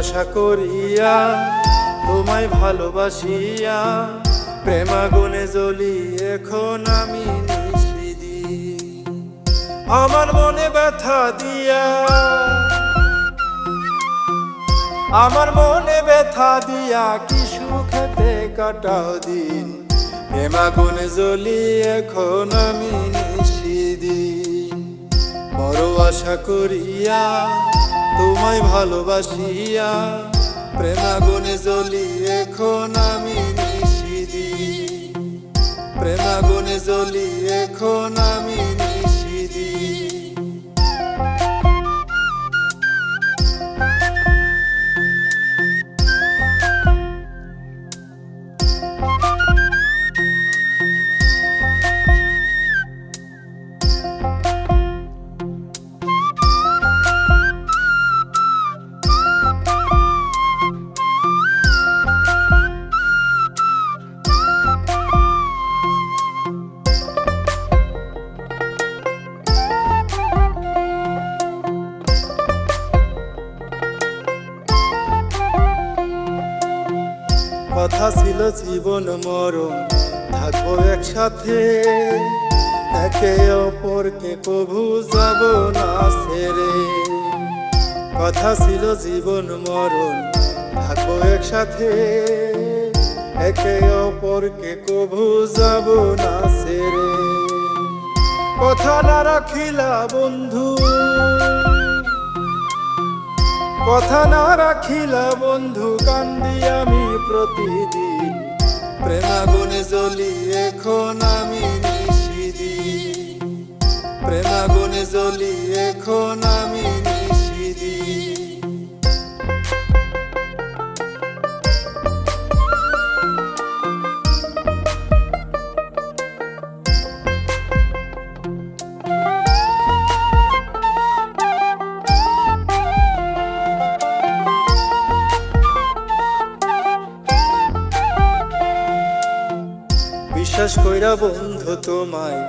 করিয়া, তোমায় ভালোবাসিয়া প্রেমাগুনে জ্বলি এখন আমি নিষিদি আমার মনে ব্যথা দিয়া, আমার মনে ব্যথা দিয়া কি সুখেতে কাটাও দিন। প্রেমাগুনে জ্বলি এখন আমি নিষিদি বড় আশা করিয়া তোমায় ভালোবাসিয়া প্রেমাগুনে জ্বলি এখন আমি নিশিদি। প্রেমাগুনে জ্বলি ছিল জীবন মরণ? থাকব একসাথে। একে অপরকে কভু যাব না ছেড়ে। কথা ছিল জীবন মরণ। থাকব একসাথে। একে অপরকে কভু যাব না ছেড়ে। কথা না রাখিলা বন্ধু। কথা না রাখিলা বন্ধু কান্দি আমি প্রতিদিন। প্রেমাগুনে জ্বলি এখন আমি বিশ্বাস কইরা বন্ধু তোমায়,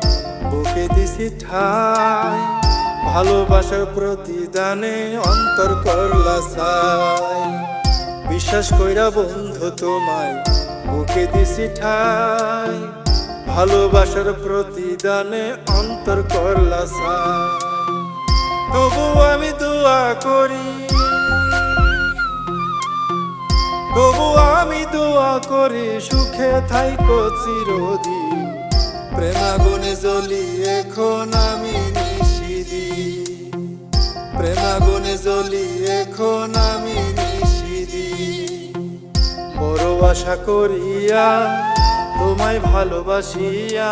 বুকে দিছি ঠাই। ভালোবাসার প্রতিদানে অন্তর করলা সাই বিশ্বাস কইরা বন্ধু তোমায়, বুকে দিছি ঠাই। ভালোবাসার প্রতিদানে অন্তর করলা সাই তবু আমি দোয়া করি করি সুখে থাইকো চিরদিন। প্রেমাগুনে জ্বলি এখন আমি নিষিদি প্রেমাগুনে জ্বলি এখন আমি নিষিদি বড় আশা করিয়া তোমায় ভালোবাসিয়া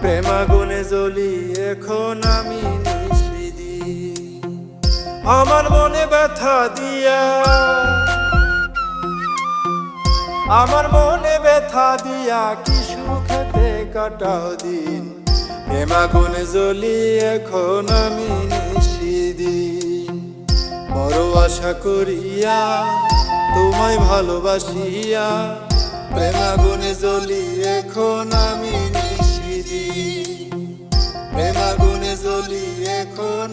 প্রেমাগুনে জ্বলি এখন আমি নিষিদি আমার মনে ব্যথা দিয়া আমার মনে ব্যথা দিয়া কি সুখেতে কাটাও দিন। প্রেমাগুন জ্বলি এখন আমি নিশিদিন। বড় আশা করিয়া তোমায় ভালোবাসিয়া প্রেমাগুনে জ্বলি এখন আমি নিশিদিন। প্রেমাগুনে জ্বলি এখন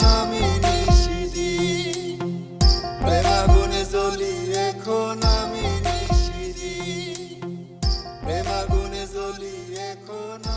চলি এখন